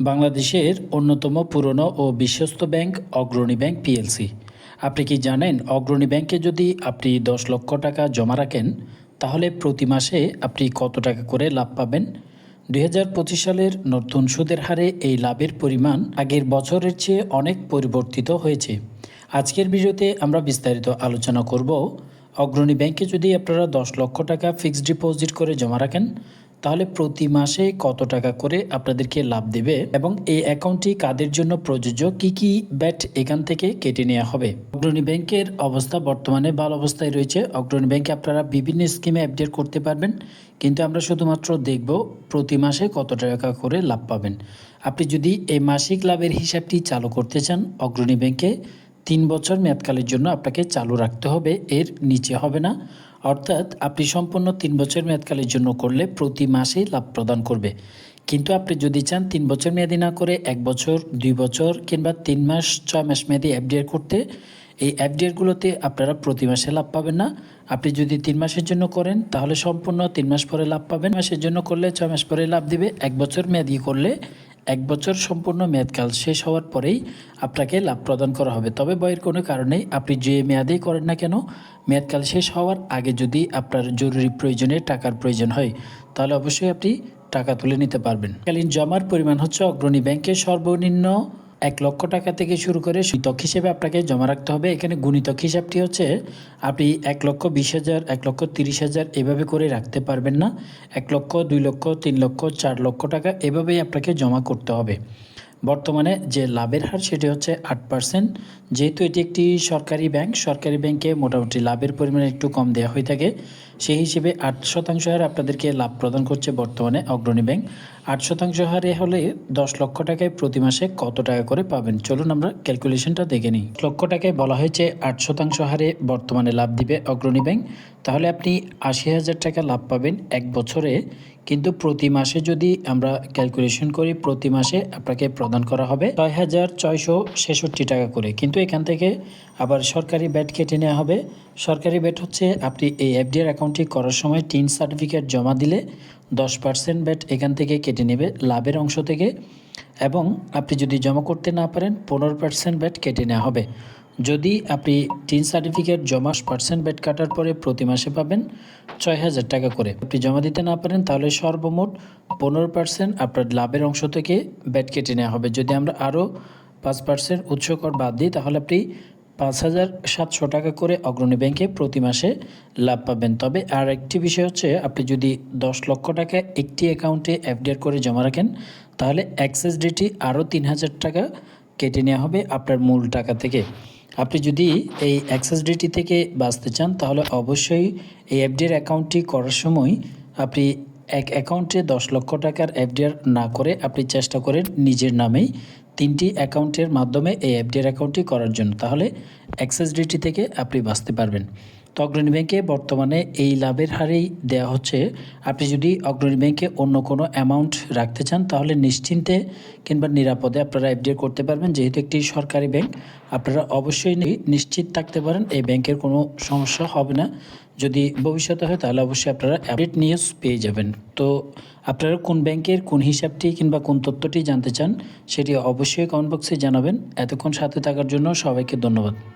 বাংলাদেশের অন্যতম পুরনো ও বিশ্বস্ত ব্যাংক অগ্রণী ব্যাংক পিএলসি। আপনি কি জানেন, অগ্রণী ব্যাংকে যদি আপনি দশ লক্ষ টাকা জমা রাখেন, তাহলে প্রতি মাসে আপনি কত টাকা করে লাভ পাবেন? দু হাজার পঁচিশ সালের নতুন সুদের হারে এই লাভের পরিমাণ আগের বছরের চেয়ে অনেক পরিবর্তিত হয়েছে। আজকের ভিডিওতে আমরা বিস্তারিত আলোচনা করব, অগ্রণী ব্যাংকে যদি আপনারা দশ লক্ষ টাকা ফিক্সড ডিপোজিট করে জমা রাখেন তাহলে প্রতি মাসে কত টাকা করে আপনাদেরকে লাভ দেবে এবং এই অ্যাকাউন্টটি কাদের জন্য প্রযোজ্য? কি কি ব্যাট এখান থেকে কেটে নেওয়া হবে? অগ্রণী ব্যাংকের অবস্থা বর্তমানে ভালো অবস্থায় রয়েছে। অগ্রণী ব্যাংকে আপনারা বিভিন্ন স্কিমে আপডেট করতে পারবেন। কিন্তু আমরা শুধুমাত্র দেখব প্রতি মাসে কত টাকা করে লাভ পাবেন। আপনি যদি এই মাসিক লাভের হিসাবটি চালু করতে চান, অগ্রণী ব্যাংকে তিন বছর মেয়াদকালের জন্য আপনাকে চালু রাখতে হবে। এর নিচে হবে না। অর্থাৎ আপনি সম্পূর্ণ তিন বছর মেয়াদকালের জন্য করলে প্রতি মাসেই লাভ প্রদান করবে। কিন্তু আপনি যদি চান তিন বছর মেয়াদি না করে এক বছর, দুই বছর কিংবা তিন মাস, ছয় মাস মেয়াদি এফডিআর করতে, এই এফডিআরগুলোতে আপনারা প্রতি মাসে লাভ পাবেন না। আপনি যদি তিন মাসের জন্য করেন, তাহলে সম্পূর্ণ তিন মাস পরে লাভ পাবেন। মাসের জন্য করলে ছয় মাস পরে লাভ দিবে। এক বছর মেয়াদি করলে এক বছর সম্পূর্ণ মেয়াদকাল শেষ হওয়ার পরেই আপনাকে লাভ প্রদান করা হবে। তবে বয়ের কোনো কারণেই আপনি যে মেয়াদেই করেন না কেন, মেয়াদকাল শেষ হওয়ার আগে যদি আপনার জরুরি প্রয়োজনে টাকার প্রয়োজন হয়, তাহলে অবশ্যই আপনি টাকা তুলে নিতে পারবেন। কালীন জমার পরিমাণ হচ্ছে অগ্রণী ব্যাংকের সর্বনিম্ন এক লক্ষ টাকা থেকে শুরু করে গুণিতক হিসেবে আপনাকে জমা রাখতে হবে। এখানে গুণিতক হিসাবটি হচ্ছে, আপনি এক লক্ষ বিশ হাজার, এক লক্ষ তিরিশ হাজার এভাবে করে রাখতে পারবেন না। এক লক্ষ, দুই লক্ষ, তিন লক্ষ, চার লক্ষ টাকা এভাবেই আপনাকে জমা করতে হবে। বর্তমানে যে লাভের হার সেটি হচ্ছে আট পার্সেন্ট। যেহেতু এটি একটি সরকারি ব্যাংক, সরকারি ব্যাংকে মোটামুটি লাভের পরিমাণ একটু কম দেওয়া হয়ে থাকে। সেই হিসেবে আট শতাংশ হারে আপনাদেরকে লাভ প্রদান করছে বর্তমানে অগ্রণী ব্যাংক। আট শতাংশ হারে হলে দশ লক্ষ টাকায় প্রতি মাসে কত টাকা করে পাবেন? চলুন আমরা ক্যালকুলেশনটা দেখে নিই। লক্ষ টাকায় বলা হয়েছে আট শতাংশ হারে বর্তমানে লাভ দিবে অগ্রণী ব্যাংক। তাহলে আপনি আশি হাজার টাকা লাভ পাবেন এক বছরে। কিন্তু প্রতি মাসে যদি আমরা ক্যালকুলেশন করি, প্রতি মাসে আপনাকে প্রদান করা হবে ছয় হাজার ছয়শো ছেষট্টি টাকা করে। কিন্তু এখান থেকে আবার সরকারি ব্যাট কেটে নেওয়া হবে। সরকারি ব্যাট হচ্ছে আপনি এই এফডিআর অ্যাকাউন্টটি করার সময় টিন সার্টিফিকেট জমা দিলে দশ পার্সেন্ট ব্যাট এখান থেকে কেটে নেবে লাভের অংশ থেকে এবং আপনি যদি জমা করতে না পারেন পনেরো পার্সেন্ট ব্যাট কেটে নেওয়া হবে। যদি আপনি টিন সার্টিফিকেট জমা পার্সেন্ট বেড কাটার পরে প্রতি মাসে পাবেন ছয় হাজার টাকা করে। আপনি জমা দিতে না পারেন তাহলে সর্বমোট পনেরো পার্সেন্ট আপনার লাভের অংশ থেকে ব্যাট কেটে নেওয়া হবে। যদি আমরা আরও পাঁচ পার্সেন্ট উৎস কর বাদ দিই তাহলে আপনি পাঁচ হাজার সাতশো টাকা করে অগ্রণী ব্যাংকে প্রতি মাসে লাভ পাবেন। তবে আর একটি বিষয় হচ্ছে, আপনি যদি দশ লক্ষ টাকা একটি অ্যাকাউন্টে এফডিআর করে জমা রাখেন, তাহলে অ্যাক্সেস ডিটি আরও তিন হাজার টাকা কেটে নেওয়া হবে আপনার মূল টাকা থেকে। আপনি যদি এই অ্যাক্সেস ডিটি থেকে বাঁচতে চান, তাহলে অবশ্যই এই এফডিআর অ্যাকাউন্টটি করার সময় আপনি এক অ্যাকাউন্টে দশ লক্ষ টাকার এফডিআর না করে আপনি চেষ্টা করেন নিজের নামেই তিনটি অ্যাকাউন্টের মাধ্যমে এই এফডিআর অ্যাকাউন্টটি করার জন্য। তাহলে অ্যাক্সেস ডিটি থেকে আপনি বাঁচতে পারবেন। তো অগ্রণী ব্যাংকে বর্তমানে এই লাভের হারেই দেওয়া হচ্ছে। আপনি যদি অগ্রণী ব্যাংকে অন্য কোনো অ্যামাউন্ট রাখতে চান, তাহলে নিশ্চিন্তে কিংবা নিরাপদে আপনারা এফডিআর করতে পারবেন। যেহেতু একটি সরকারি ব্যাংক, আপনারা অবশ্যই নিশ্চিত থাকতে পারেন, এই ব্যাংকের কোনো সমস্যা হবে না। যদি ভবিষ্যতে হয়, তাহলে অবশ্যই আপনারা আপডেট নিউজ পেয়ে যাবেন। তো আপনারা কোন ব্যাংকের কোন হিসাবটি কিংবা কোন তথ্যটি জানতে চান, সেটি অবশ্যই কমেন্ট বক্সে জানাবেন। এতক্ষণ সাথে থাকার জন্য সবাইকে ধন্যবাদ।